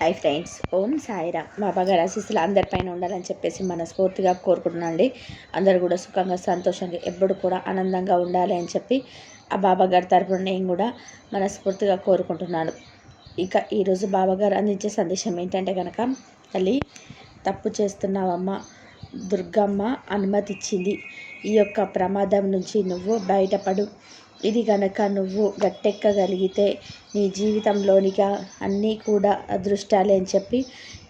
Hi friends ఓం సాయిరా బాబా గారి ఆశీస్సులు అందరిపైన ఉండాలని చెప్పేసి మనస్ఫూర్తిగా కోరుకుంటున్నాను అండి అందరూ కూడా సుఖంగా సంతోషంగా ఎప్పుడు కూడా ఆనందంగా ఉండాలి అని చెప్పి ఆ బాబా గారి తరపున నేను కూడా మనస్ఫూర్తిగా కోరుకుంటున్నాను. ఇక ఈరోజు బాబా గారు అందించే సందేశం ఏంటంటే కనుక తల్లి తప్పు చేస్తున్నావమ్మ దుర్గమ్మ అనుమతిచ్చింది. ఈ యొక్క ప్రమాదం నుంచి నువ్వు బయటపడు. ఇది గనక నువ్వు గట్టెక్కగలిగితే నీ జీవితంలోనిగా అన్నీ కూడా అదృష్టాలే అని చెప్పి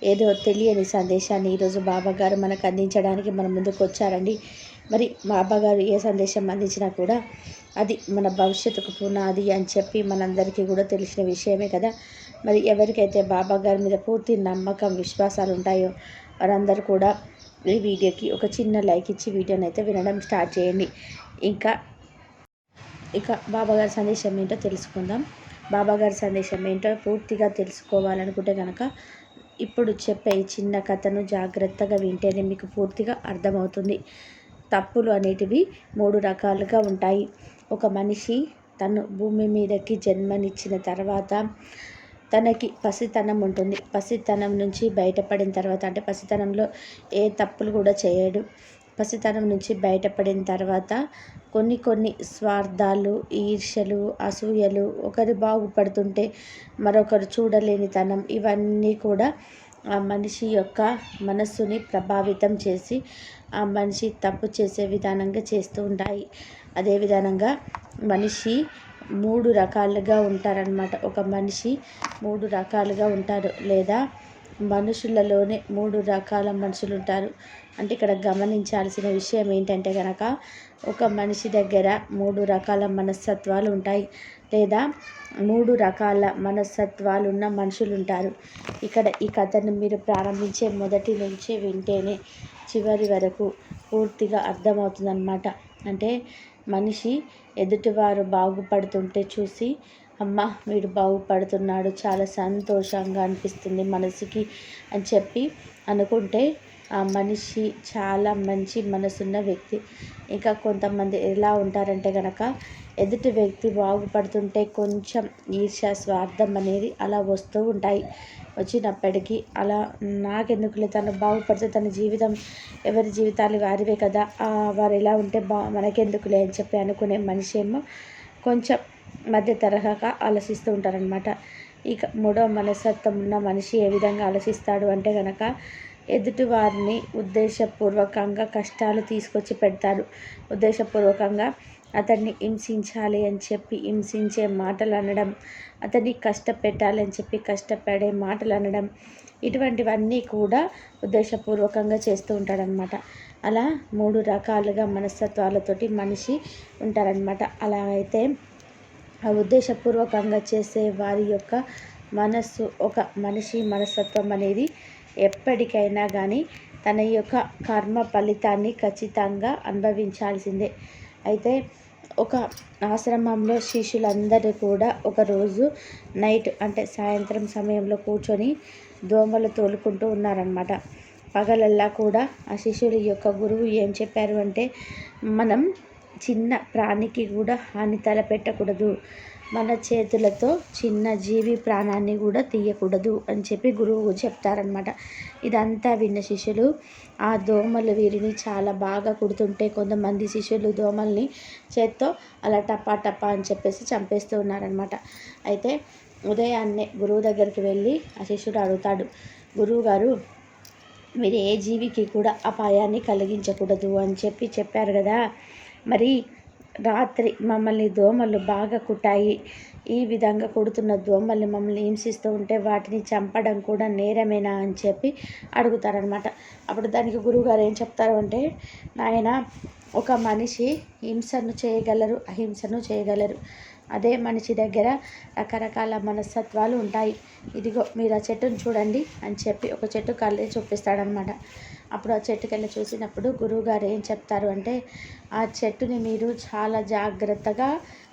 ఏదో తెలియని సందేశాన్ని ఈరోజు బాబాగారు మనకు అందించడానికి మన ముందుకు వచ్చారండి. మరి బాబాగారు ఏ సందేశం అందించినా కూడా అది మన భవిష్యత్తుకు పునాది అని చెప్పి మనందరికీ కూడా తెలిసిన విషయమే కదా. మరి ఎవరికైతే బాబాగారి మీద పూర్తి నమ్మకం విశ్వాసాలు ఉంటాయో వారందరూ కూడా ఈ వీడియోకి ఒక చిన్న లైక్ ఇచ్చి వీడియోని అయితే వినడం స్టార్ట్ చేయండి. ఇంకా ఇక బాబాగారి సందేశం ఏంటో తెలుసుకుందాం. బాబాగారి సందేశం ఏంటో పూర్తిగా తెలుసుకోవాలనుకుంటే కనుక ఇప్పుడు చెప్పే చిన్న కథను జాగ్రత్తగా వింటేనే మీకు పూర్తిగా అర్థమవుతుంది. తప్పులు అనేటివి మూడు రకాలుగా ఉంటాయి. ఒక మనిషి తను భూమి మీదకి జన్మనిచ్చిన తర్వాత తనకి పసితనం ఉంటుంది. పసితనం నుంచి బయటపడిన తర్వాత అంటే పసితనంలో ఏ తప్పులు కూడా చేయడు. పసితనం నుంచి బయటపడిన తర్వాత కొన్ని కొన్ని స్వార్థాలు ఈర్ష్యలు అసూయలు ఒకరు బాగుపడుతుంటే మరొకరు చూడలేనితనం ఇవన్నీ కూడా ఆ మనిషి యొక్క మనస్సుని ప్రభావితం చేసి ఆ మనిషి తప్పు చేసే విధానంగా చేస్తూ ఉంటాయి. అదే విధానంగా మనిషి మూడు రకాలుగా ఉంటారనమాట ఒక మనిషి మూడు రకాలుగా ఉంటారు లేదా మనుషులలోనే మూడు రకాల మనుషులు ఉంటారు అంటే ఇక్కడ గమనించాల్సిన విషయం ఏంటంటే కనుక ఒక మనిషి దగ్గర మూడు రకాల మనస్తత్వాలు ఉంటాయి లేదా మూడు రకాల మనస్తత్వాలు ఉన్న మనుషులు ఉంటారు ఇక్కడ ఈ కథను మీరు ప్రారంభించే మొదటి నుంచే వింటేనే చివరి వరకు పూర్తిగా అర్థమవుతుందన్నమాట. అంటే మనిషి ఎదుటివారు బాగుపడుతుంటే చూసి అమ్మ వీడు బాగుపడుతున్నాడు. చాలా సంతోషంగా అనిపిస్తుంది మనసుకి అని చెప్పి అనుకుంటే ఆ మనిషి చాలా మంచి మనసున్న వ్యక్తి. ఇంకా కొంతమంది ఎలా ఉంటారంటే కనుక ఎదుటి వ్యక్తి బాగుపడుతుంటే కొంచెం ఈర్ష స్వార్థం అనేది అలా వస్తూ ఉంటాయి. వచ్చినప్పటికీ అలా నాకెందుకులే తను బాగుపడితే తన జీవితం ఎవరి జీవితాలు వారివే కదా. వారు ఎలా ఉంటే బా మనకెందుకులే అని చెప్పి అనుకునే మనిషి ఏమో కొంచెం మధ్య తరహాగా ఆలోచిస్తూ ఉంటారనమాట ఇక మూడో మనస్తత్వం ఉన్న మనిషి ఏ విధంగా ఆలోచిస్తాడు అంటే కనుక ఎదుటివారిని ఉద్దేశపూర్వకంగా కష్టాలు తీసుకొచ్చి పెడతారు ఉద్దేశపూర్వకంగా అతన్ని హింసించాలి అని చెప్పి హింసించే మాటలు అనడం అతన్ని కష్టపెట్టాలి అని చెప్పి కష్టపడే మాటలు అనడం ఇటువంటివన్నీ కూడా ఉద్దేశపూర్వకంగా చేస్తూ ఉంటాడనమాట అలా మూడు రకాలుగా మనస్తత్వాలతోటి మనిషి ఉంటారనమాట అలా అయితే ఉద్దేశపూర్వకంగా చేసే వారి యొక్క మనస్సు ఒక మనిషి మనస్తత్వం అనేది ఎప్పటికైనా కానీ తన యొక్క కర్మ ఫలితాన్ని ఖచ్చితంగా అనుభవించాల్సిందే. అయితే ఒక ఆశ్రమంలో శిష్యులందరూ కూడా ఒకరోజు నైట్ అంటే సాయంత్రం సమయంలో కూర్చొని దోమలు తోలుకుంటూ ఉన్నారనమాట పగలల్లా కూడా ఆ శిష్యుల యొక్క గురువు ఏం చెప్పారు అంటే మనం చిన్న ప్రాణికి కూడా హాని తలపెట్టకూడదు. మన చేతులతో చిన్న జీవి ప్రాణాన్ని కూడా తీయకూడదు అని చెప్పి గురువు చెప్తారనమాట ఇదంతా విన్న శిష్యులు ఆ దోమలు వీరిని చాలా బాగా కుడుతుంటే కొంతమంది శిష్యులు దోమల్ని చేత్తో అలా టపా టపా అని చెప్పేసి చంపేస్తూ ఉన్నారనమాట అయితే ఉదయాన్నే గురువు దగ్గరికి వెళ్ళి ఆ శిష్యుడు అడుగుతాడు గురువుగారు మీరు ఏ జీవికి కూడా అపాయాన్ని కలిగించకూడదు అని చెప్పి చెప్పారు కదా. మరి రాత్రి మమ్మల్ని దోమలు బాగా కుట్టాయి. ఈ విధంగా కుడుతున్న దోమల్ని మమ్మల్ని హింసిస్తూ ఉంటే వాటిని చంపడం కూడా నేరమేనా అని చెప్పి అడుగుతారనమాట అప్పుడు దానికి గురువుగారు ఏం చెప్తారు అంటే నాయన ఒక మనిషి హింసను చేయగలరు అహింసను చేయగలరు. అదే మనిషి దగ్గర రకరకాల మనస్తత్వాలు ఉంటాయి. ఇదిగో మీరు ఆ చెట్టును చూడండి అని చెప్పి ఒక చెట్టు కళ్ళే చూపిస్తాడనమాట అప్పుడు ఆ చెట్టు కింద చూసినప్పుడు గురువుగారు ఏం చెప్తారు అంటే ఆ చెట్టుని మీరు చాలా జాగ్రత్తగా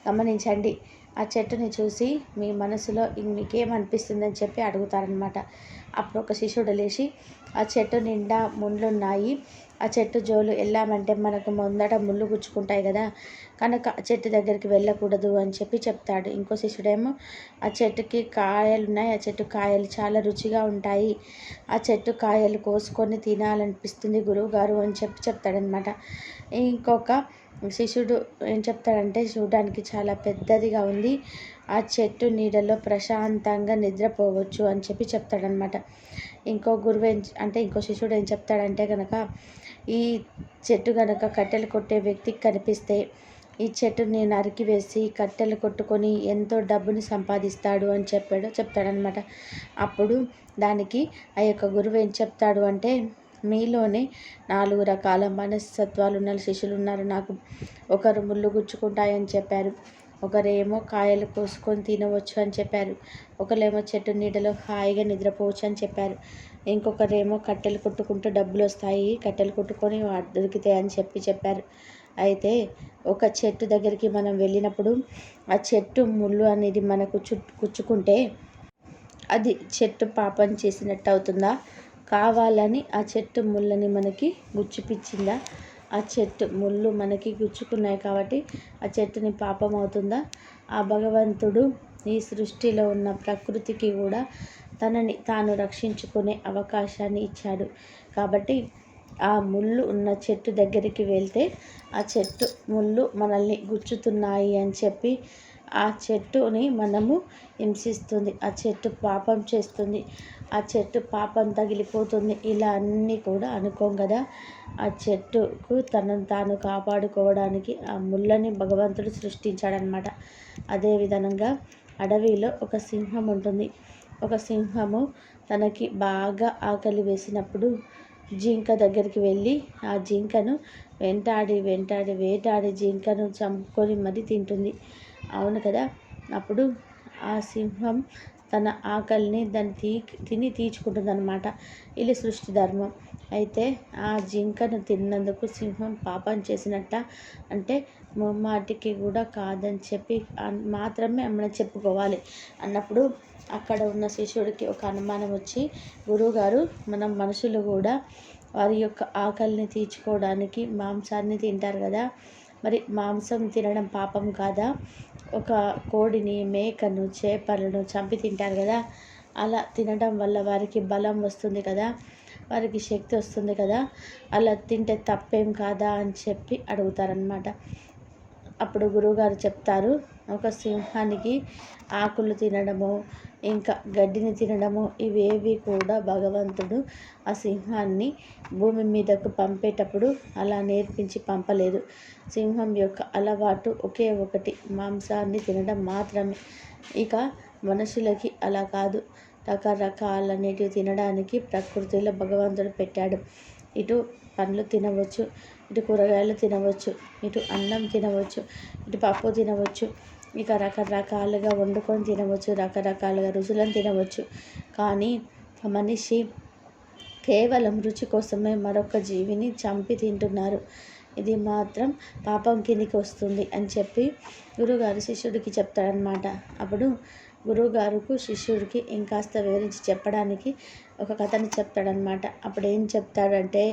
గమనించండి. ఆ చెట్టుని చూసి మీ మనసులో మీకేమనిపిస్తుందని చెప్పి అడుగుతారనమాట అప్పుడు ఒక శిష్యుడు లేచి ఆ చెట్టు నిండా ముండ్లున్నాయి ఆ చెట్టు జోలు వెళ్ళామంటే మనకు ముందట ముళ్ళు గుచ్చుకుంటాయి కదా. కనుక ఆ చెట్టు దగ్గరికి వెళ్ళకూడదు అని చెప్పి చెప్తాడు. ఇంకో శిష్యుడేమో ఆ చెట్టుకి కాయలు ఉన్నాయి ఆ చెట్టు కాయలు చాలా రుచిగా ఉంటాయి. ఆ చెట్టు కాయలు కోసుకొని తినాలనిపిస్తుంది గురువుగారు అని చెప్పి చెప్తాడనమాట ఇంకొక శిష్యుడు ఏం చెప్తాడంటే చూడడానికి చాలా పెద్దదిగా ఉంది. ఆ చెట్టు నీడలో ప్రశాంతంగా నిద్రపోవచ్చు అని చెప్పి చెప్తాడనమాట ఇంకో గురువు ఏం అంటే ఇంకో శిష్యుడు ఏం చెప్తాడంటే కనుక ఈ చెట్టు కనుక కట్టెలు కొట్టే వ్యక్తికి కనిపిస్తే ఈ చెట్టుని నరికివేసి కట్టెలు కొట్టుకొని ఎంతో డబ్బుని సంపాదిస్తాడు అని చెప్పాడు చెప్తాడనమాట అప్పుడు దానికి ఆ యొక్క గురువు ఏం చెప్తాడు అంటే మీలోనే నాలుగు రకాల మనస్తత్వాలు ఉన్న శిష్యులు ఉన్నారు. నాకు ఒకరు ముళ్ళు గుచ్చుకుంటాయని చెప్పారు ఒకరేమో కాయలు కోసుకొని తినవచ్చు అని చెప్పారు ఒకరేమో చెట్టు నీడలో హాయిగా నిద్రపోవచ్చు అని చెప్పారు ఇంకొకరేమో కట్టెలు కొట్టుకుంటే డబ్బులు వస్తాయి కట్టెలు కొట్టుకొని దొరుకుతాయి అని చెప్పి చెప్పారు. అయితే ఒక చెట్టు దగ్గరికి మనం వెళ్ళినప్పుడు ఆ చెట్టు ముళ్ళు అనేది మనకు చుట్టు కుచ్చుకుంటే అది చెట్టు పాపం చేసినట్టు అవుతుందా? కావాలని ఆ చెట్టు ముళ్ళని మనకి గుచ్చిపిచ్చిందా? ఆ చెట్టు ముళ్ళు మనకి గుచ్చుకున్నాయి కాబట్టి ఆ చెట్టుని పాపం అవుతుందా? ఆ భగవంతుడు ఈ సృష్టిలో ఉన్న ప్రకృతికి కూడా తనని తాను రక్షించుకునే అవకాశాన్ని ఇచ్చాడు. కాబట్టి ఆ ముళ్ళు ఉన్న చెట్టు దగ్గరికి వెళ్తే ఆ చెట్టు ముళ్ళు మనల్ని గుచ్చుతున్నాయి అని చెప్పి ఆ చెట్టుని మనము హింసిస్తుంది. ఆ చెట్టు పాపం చేస్తుంది. ఆ చెట్టు పాపం తగిలిపోతుంది. ఇలా అన్నీ కూడా అనుకోం కదా. ఆ చెట్టుకు తనను తాను కాపాడుకోవడానికి ఆ ముళ్ళని భగవంతుడు సృష్టించాడనమాట అదేవిధంగా అడవిలో ఒక సింహం ఉంటుంది. ఒక సింహము తనకి బాగా ఆకలి వేసినప్పుడు జింక దగ్గరికి వెళ్ళి ఆ జింకను వెంటాడి వెంటాడి వేటాడి జింకను చంపుకొని మరి తింటుంది. అవును కదా? అప్పుడు ఆ సింహం తన ఆకలిని దాన్ని తీ తిని తీర్చుకుంటుందన్నమాట. ఇది సృష్టి ధర్మం. అయితే ఆ జింకను తిన్నందుకు సింహం పాపం చేసినట్ట అంటే మాటికి కూడా కాదని చెప్పి మాత్రమే మనం చెప్పుకోవాలి. అన్నప్పుడు అక్కడ ఉన్న శిష్యుడికి ఒక అనుమానం వచ్చి గురువుగారు మనం మనుషులు కూడా వారి యొక్క ఆకలిని తీర్చుకోవడానికి మాంసాన్ని తింటారు కదా. మరి మాంసం తినడం పాపం కాదా? ఒక కోడిని మేకను చేపలను చంపి తింటారు కదా. అలా తినడం వల్ల వారికి బలం వస్తుంది కదా. వారికి శక్తి వస్తుంది కదా. అలా తింటే తప్పేం కాదా? అని చెప్పి అడుగుతారనమాట అప్పుడు గురువుగారు చెప్తారు ఒక సింహానికి ఆకులు తినడము ఇంకా గడ్డిని తినడము ఇవేవి కూడా భగవంతుడు ఆ సింహాన్ని భూమి మీదకు పంపేటప్పుడు అలా నేర్పించి పంపలేదు. సింహం యొక్క అలవాటు ఒకే ఒకటి మాంసాన్ని తినడం మాత్రమే. ఇక మనుషులకి అలా కాదు. రకరకాలన్నిటివి తినడానికి ప్రకృతిలో భగవంతుడు పెట్టాడు. ఇటు పండ్లు తినవచ్చు ఇటు కూరగాయలు తినవచ్చు ఇటు అన్నం తినవచ్చు ఇటు పప్పు తినవచ్చు. ఇక రకరకాలుగా వండుకొని తినవచ్చు రకరకాలుగా రుచులను తినవచ్చు. కానీ మనిషి కేవలం రుచి కోసమే మరొక జీవిని చంపి తింటున్నారు. ఇది మాత్రం పాపం కిందికి వస్తుంది అని చెప్పి గురుగారు శిష్యుడికి చెప్తాడనమాట అప్పుడు గురువుగారుకు శిష్యుడికి ఇంకాస్త వివరించి చెప్పడానికి ఒక కథని చెప్తాడనమాట అప్పుడు ఏం చెప్తాడంటే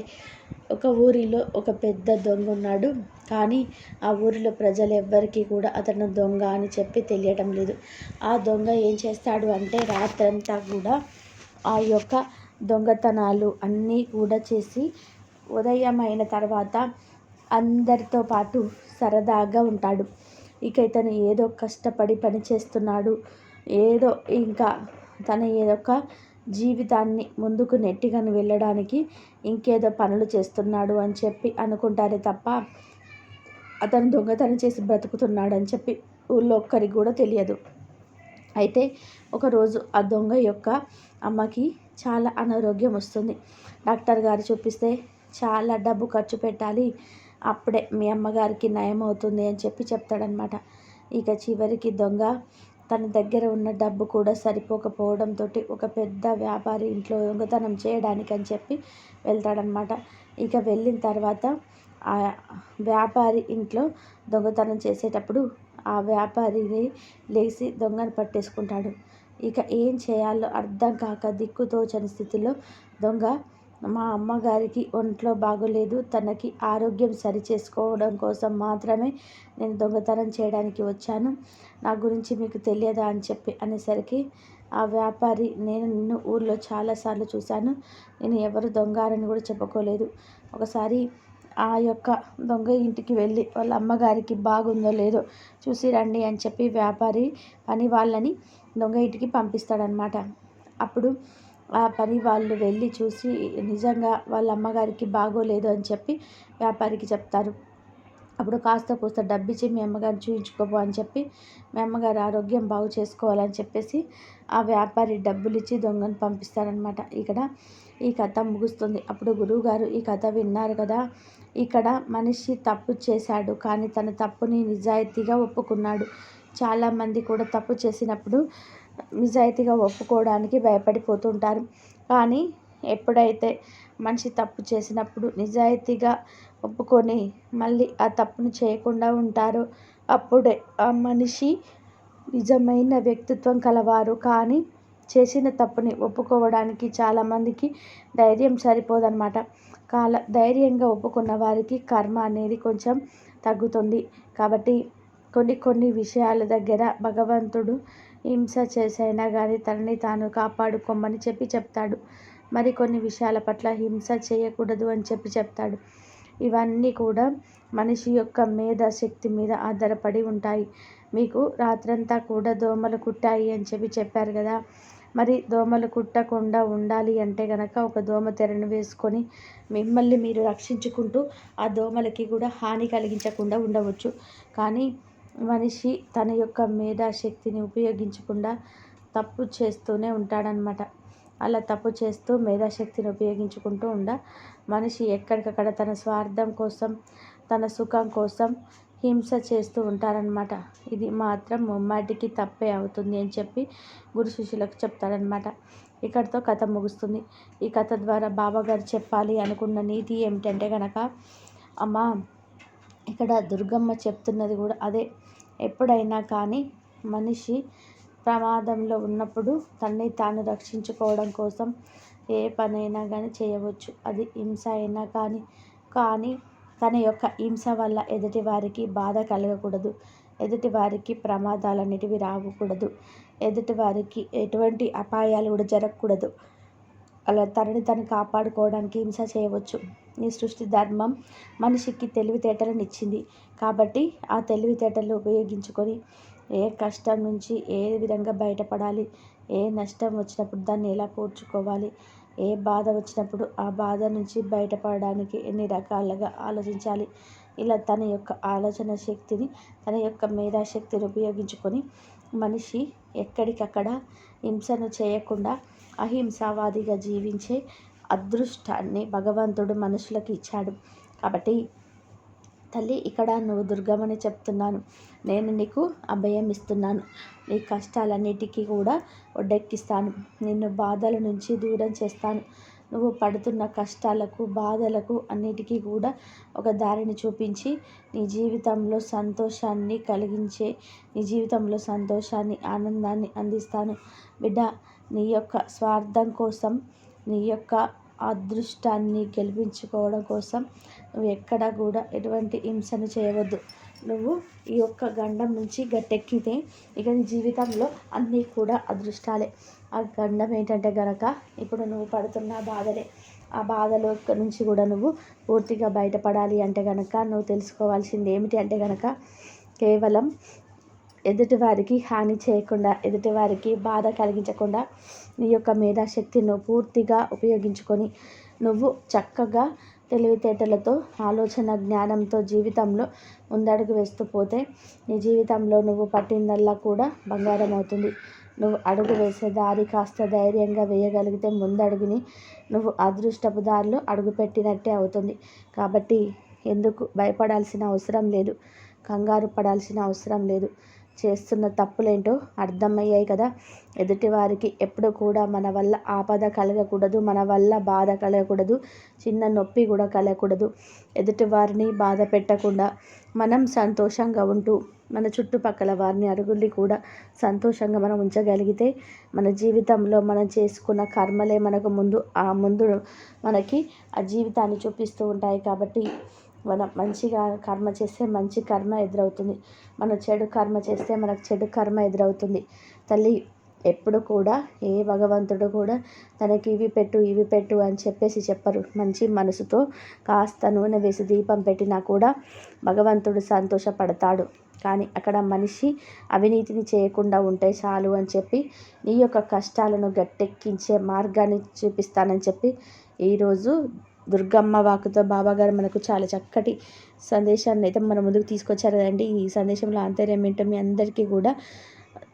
ఒక ఊరిలో ఒక పెద్ద దొంగ ఉన్నాడు కానీ ఆ ఊరిలో ప్రజలు ఎవ్వరికీ కూడా అతను దొంగ అని చెప్పి తెలియటం లేదు. ఆ దొంగ ఏం చేస్తాడు అంటే రాత్రంతా కూడా ఆ యొక్క దొంగతనాలు అన్నీ కూడా చేసి ఉదయం అయిన తర్వాత అందరితో పాటు సరదాగా ఉంటాడు. ఇక ఇతను ఏదో కష్టపడి పని చేస్తున్నాడు. ఏదో ఇంకా తన యొక్క జీవితాన్ని ముందుకు నెట్టిగను వెళ్ళడానికి ఇంకేదో పనులు చేస్తున్నాడు అని చెప్పి అనుకుంటారే తప్ప అతను దొంగతనం చేసి బ్రతుకుతున్నాడు అని చెప్పి ఊళ్ళో ఒక్కరికి కూడా తెలియదు. అయితే ఒకరోజు ఆ దొంగ యొక్క అమ్మకి చాలా అనారోగ్యం వస్తుంది. డాక్టర్ గారు చూపిస్తే చాలా డబ్బు ఖర్చు పెట్టాలి అప్పుడే మీ అమ్మగారికి నయం అవుతుంది అని చెప్పి చెప్తాడనమాట ఇక చివరికి దొంగ తన దగ్గర ఉన్న డబ్బు కూడా సరిపోకపోవడంతో ఒక పెద్ద వ్యాపారి ఇంట్లో దొంగతనం చేయడానికి అని చెప్పి వెళ్తాడనమాట ఇక వెళ్ళిన తర్వాత ఆ వ్యాపారి ఇంట్లో దొంగతనం చేసేటప్పుడు ఆ వ్యాపారిని లేచి దొంగను పట్టేసుకుంటాడు. ఇక ఏం చేయాలో అర్థం కాక దిక్కుతోచని స్థితిలో దొంగ మా అమ్మగారికి ఒంట్లో బాగోలేదు. తనకి ఆరోగ్యం సరిచేసుకోవడం కోసం మాత్రమే నేను దొంగతనం చేయడానికి వచ్చాను. నా గురించి మీకు తెలియదా అని చెప్పి అనేసరికి ఆ వ్యాపారి నేను నిన్ను ఊర్లో చాలాసార్లు చూశాను. నేను ఎవరు దొంగారని కూడా చెప్పుకోలేదు. ఒకసారి ఆ యొక్క దొంగ ఇంటికి వెళ్ళి వాళ్ళ అమ్మగారికి బాగుందో లేదో చూసి రండి అని చెప్పి వ్యాపారి పని వాళ్ళని దొంగ ఇంటికి పంపిస్తాడనమాట అప్పుడు ఆ పని వాళ్ళు వెళ్ళి చూసి నిజంగా వాళ్ళ అమ్మగారికి బాగోలేదు అని చెప్పి వ్యాపారికి చెప్తారు. అప్పుడు కాస్త కూస్త డబ్బిచ్చి మీ అమ్మగారిని చూయించుకోబో అని చెప్పి మీ అమ్మగారి ఆరోగ్యం బాగు చేసుకోవాలని చెప్పేసి ఆ వ్యాపారి డబ్బులు ఇచ్చి దొంగను పంపిస్తారనమాట ఇక్కడ ఈ కథ ముగుస్తుంది. అప్పుడు గురువుగారు ఈ కథ విన్నారు కదా. ఇక్కడ మనిషి తప్పు చేశాడు కానీ తన తప్పుని నిజాయితీగా ఒప్పుకున్నాడు. చాలామంది కూడా తప్పు చేసినప్పుడు నిజాయితీగా ఒప్పుకోవడానికి భయపడిపోతుంటారు. కానీ ఎప్పుడైతే మనిషి తప్పు చేసినప్పుడు నిజాయితీగా ఒప్పుకొని మళ్ళీ ఆ తప్పును చేయకుండా ఉంటారో అప్పుడే ఆ మనిషి నిజమైన వ్యక్తిత్వం కలవారు. కానీ చేసిన తప్పుని ఒప్పుకోవడానికి చాలామందికి ధైర్యం సరిపోదన్నమాట. కాల ధైర్యంగా ఒప్పుకున్న వారికి కర్మ అనేది కొంచెం తగ్గుతుంది. కాబట్టి కొన్ని కొన్ని విషయాల దగ్గర భగవంతుడు హింస చేసైనా కానీ తనని తాను కాపాడుకోమని చెప్పి చెప్తాడు. మరి కొన్ని విషయాల పట్ల హింస చేయకూడదు అని చెప్పి చెప్తాడు. ఇవన్నీ కూడా మనిషి యొక్క మేధాశక్తి మీద ఆధారపడి ఉంటాయి. మీకు రాత్రంతా కూడా దోమలు కుట్టాయి అని చెప్పి చెప్పారు కదా. మరి దోమలు కుట్టకుండా ఉండాలి అంటే కనుక ఒక దోమ తెరను వేసుకొని మిమ్మల్ని మీరు రక్షించుకుంటూ ఆ దోమలకి కూడా హాని కలిగించకుండా ఉండవచ్చు. కానీ మనిషి తన యొక్క మేధాశక్తిని ఉపయోగించకుండా తప్పు చేస్తూనే ఉంటాడనమాట అలా తప్పు చేస్తూ మేధాశక్తిని ఉపయోగించుకుంటూ ఉండ మనిషి ఎక్కడికక్కడ తన స్వార్థం కోసం తన సుఖం కోసం హింస చేస్తూ ఉంటారనమాట ఇది మాత్రం ముమ్మాటికి తప్పే అవుతుంది అని చెప్పి గురు శిష్యులకు చెప్తారనమాట ఇక్కడితో కథ ముగుస్తుంది. ఈ కథ ద్వారా బాబాగారు చెప్పాలి అనుకున్న నీతి ఏమిటంటే కనుక అమ్మ ఇక్కడ దుర్గమ్మ చెప్తున్నది కూడా అదే. ఎప్పుడైనా కానీ మనిషి ప్రమాదంలో ఉన్నప్పుడు తన్ని తాను రక్షించుకోవడం కోసం ఏ పనైనా కానీ చేయవచ్చు. అది హింస అయినా కానీ కానీ తన యొక్క హింస వల్ల ఎదుటి వారికి బాధ కలగకూడదు. ఎదుటి వారికి ప్రమాదాలు అనేటివి రాకూడదు. ఎదుటి వారికి ఎటువంటి అపాయాలు కూడా జరగకూడదు. అలా తనని తను కాపాడుకోవడానికి హింస చేయవచ్చు. ఈ సృష్టి ధర్మం మనిషికి తెలివితేటలను ఇచ్చింది. కాబట్టి ఆ తెలివితేటలు ఉపయోగించుకొని ఏ కష్టం నుంచి ఏ విధంగా బయటపడాలి ఏ నష్టం వచ్చినప్పుడు దాన్ని ఎలా పూడ్చుకోవాలి ఏ బాధ వచ్చినప్పుడు ఆ బాధ నుంచి బయటపడడానికి ఎన్ని రకాలుగా ఆలోచించాలి ఇలా తన యొక్క ఆలోచన శక్తిని తన యొక్క మేధాశక్తిని ఉపయోగించుకొని మనిషి ఎక్కడికక్కడ హింసను చేయకుండా అహింసావాదిగా జీవించే అదృష్టాన్ని భగవంతుడు మనుషులకు ఇచ్చాడు. కాబట్టి తల్లి ఇక్కడ నువ్వు దుర్గమని చెప్తున్నాను. నేను నీకు అభయం ఇస్తున్నాను. నీ కష్టాలన్నిటికీ కూడా ఒడ్డెక్కిస్తాను. నిన్ను బాధల నుంచి దూరం చేస్తాను. నువ్వు పడుతున్న కష్టాలకు బాధలకు అన్నిటికీ కూడా ఒక దారిని చూపించి నీ జీవితంలో సంతోషాన్ని కలిగించే నీ జీవితంలో సంతోషాన్ని ఆనందాన్ని అందిస్తాను. బిడ్డ నీ యొక్క స్వార్థం కోసం నీ యొక్క అదృష్టాన్ని గెలిపించుకోవడం కోసం నువ్వు ఎక్కడ కూడా ఎటువంటి హింసను చేయవద్దు. నువ్వు ఈ యొక్క గండం నుంచి గట్టెక్కితే ఇక నీ జీవితంలో అన్నీ కూడా అదృష్టాలే. ఆ గండం ఏంటంటే గనక ఇప్పుడు నువ్వు పడుతున్న బాధలే. ఆ బాధలో నుంచి కూడా నువ్వు పూర్తిగా బయటపడాలి అంటే కనుక నువ్వు తెలుసుకోవాల్సింది ఏమిటి అంటే కనుక కేవలం ఎదుటివారికి హాని చేయకుండా ఎదుటివారికి బాధ కలిగించకుండా నీ యొక్క మేధాశక్తిని పూర్తిగా ఉపయోగించుకొని నువ్వు చక్కగా తెలివితేటలతో ఆలోచన జ్ఞానంతో జీవితంలో ముందడుగు వేస్తూ పోతే నీ జీవితంలో నువ్వు పట్టిందల్లా కూడా బంగారం అవుతుంది. నువ్వు అడుగు వేసే దారి కాస్త ధైర్యంగా వేయగలిగితే ముందడుగుని నువ్వు అదృష్టపు దారిలో అడుగుపెట్టినట్టే అవుతుంది. కాబట్టి ఎందుకు భయపడాల్సిన అవసరం లేదు. కంగారు పడాల్సిన అవసరం లేదు. చేస్తున్న తప్పులేంటో అర్థమయ్యాయి కదా. ఎదుటి వారికి ఎప్పుడు కూడా మన వల్ల ఆపద కలగకూడదు మన వల్ల బాధ కలగకూడదు చిన్న నొప్పి కూడా కలగకూడదు. ఎదుటి వారిని బాధ పెట్టకుండా మనం సంతోషంగా ఉంటూ మన చుట్టుపక్కల వారిని అరుగుల్ని కూడా సంతోషంగా మనం ఉంచగలిగితే మన జీవితంలో మనం చేసుకున్న కర్మలే మనకు ముందు ఆ ముందు మనకి ఆ జీవితాన్ని చూపిస్తూ ఉంటాయి కాబట్టి మనం మంచిగా కర్మ చేస్తే మంచి కర్మ ఎదురవుతుంది. మనం చెడు కర్మ చేస్తే మనకు చెడు కర్మ ఎదురవుతుంది. తల్లి ఎప్పుడు కూడా ఏ భగవంతుడు కూడా తనకి ఇవి పెట్టు ఇవి పెట్టు అని చెప్పేసి చెప్పరు. మంచి మనసుతో కాస్త నూనె వేసి దీపం పెట్టినా కూడా భగవంతుడు సంతోషపడతాడు. కానీ అక్కడ మనిషి అవినీతిని చేయకుండా ఉంటే చాలు అని చెప్పి నీ యొక్క కష్టాలను గట్టెక్కించే మార్గాన్ని చూపిస్తానని చెప్పి ఈరోజు దుర్గమ్మ వాకుతో బాబాగారు మనకు చాలా చక్కటి సందేశాన్ని అయితే మన ముందుకు తీసుకొచ్చారు కదండి. ఈ సందేశంలో ఆంతర్యం ఏంటో మీ అందరికీ కూడా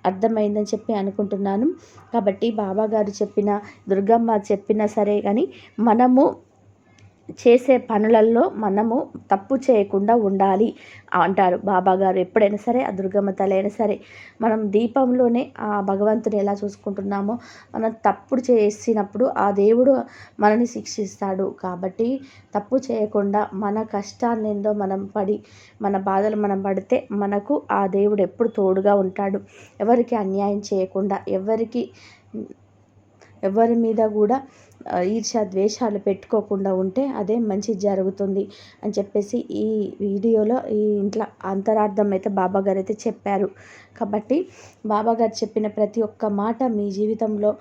అర్థమైందని చెప్పి అనుకుంటున్నాను. కాబట్టి బాబాగారు చెప్పిన దుర్గమ్మ చెప్పినా సరే కానీ మనము చేసే పనులలో మనము తప్పు చేయకుండా ఉండాలి అంటారు బాబా గారు ఎప్పుడైనా సరే ఆ దుర్గమ్మ తల్లి అయినా సరే మనం దీపంలోనే ఆ భగవంతుని ఎలా చూసుకుంటున్నామో మనం తప్పుడు చేసినప్పుడు ఆ దేవుడు మనని శిక్షిస్తాడు. కాబట్టి తప్పు చేయకుండా మన కష్టాన్ని ఏందో మనం పడి మన బాధలు మనం పడితే మనకు ఆ దేవుడు ఎప్పుడు తోడుగా ఉంటాడు. ఎవరికి అన్యాయం చేయకుండా ఎవరికి ఎవరి మీద కూడా ఈర్ష్య ద్వేషాలు పెట్టుకోకుండా ఉంటే అదే మంచి జరుగుతుంది అని చెప్పేసి ఈ వీడియోలో ఈ ఇంట్లో అంతరార్థం అయితే బాబాగారు అయితే చెప్పారు. కాబట్టి బాబాగారు చెప్పిన ప్రతి ఒక్క మాట మీ జీవితంలో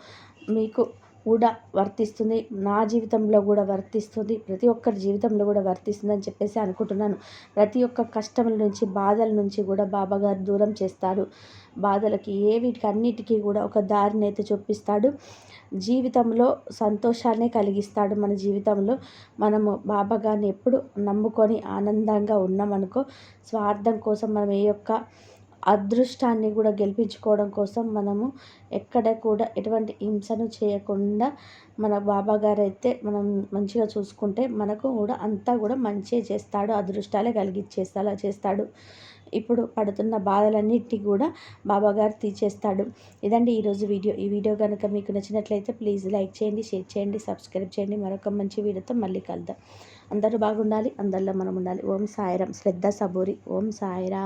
మీకు కూడా వర్తిస్తుంది. నా జీవితంలో కూడా వర్తిస్తుంది. ప్రతి ఒక్కరి జీవితంలో కూడా వర్తిస్తుంది అని చెప్పేసి అనుకుంటున్నాను. ప్రతి ఒక్క కష్టముల నుంచి బాధల నుంచి కూడా బాబాగారు దూరం చేస్తాడు. బాధలకి ఏ వీటికి అన్నిటికీ కూడా ఒక దారిని అయితే చూపిస్తాడు. జీవితంలో సంతోషాన్ని కలిగిస్తాడు మన జీవితంలో. మనము బాబాగారిని ఎప్పుడు నమ్ముకొని ఆనందంగా ఉన్నామనుకో స్వార్థం కోసం మనం ఏ యొక్క అదృష్టాన్ని కూడా గెలిపించుకోవడం కోసం మనము ఎక్కడ కూడా ఎటువంటి హింసను చేయకుండా మన బాబాగారు అయితే మనం మంచిగా చూసుకుంటే మనకు కూడా అంతా కూడా మంచిగా చేస్తాడు అదృష్టాలే కలిగించేస్తా చేస్తాడు. ఇప్పుడు పడుతున్న బాధలన్నిటినీ కూడా బాబాగారు తీసేస్తాడు ఇదండి ఈరోజు వీడియో. ఈ వీడియో కనుక మీకు నచ్చినట్లయితే ప్లీజ్ లైక్ చేయండి షేర్ చేయండి సబ్స్క్రైబ్ చేయండి. మరొక మంచి వీడియోతో మళ్ళీ కలుద్దాం. అందరూ బాగుండాలి అందరిలో మనం ఉండాలి. ఓం సాయిరాం శ్రద్ధ సబూరి. ఓం సాయిరా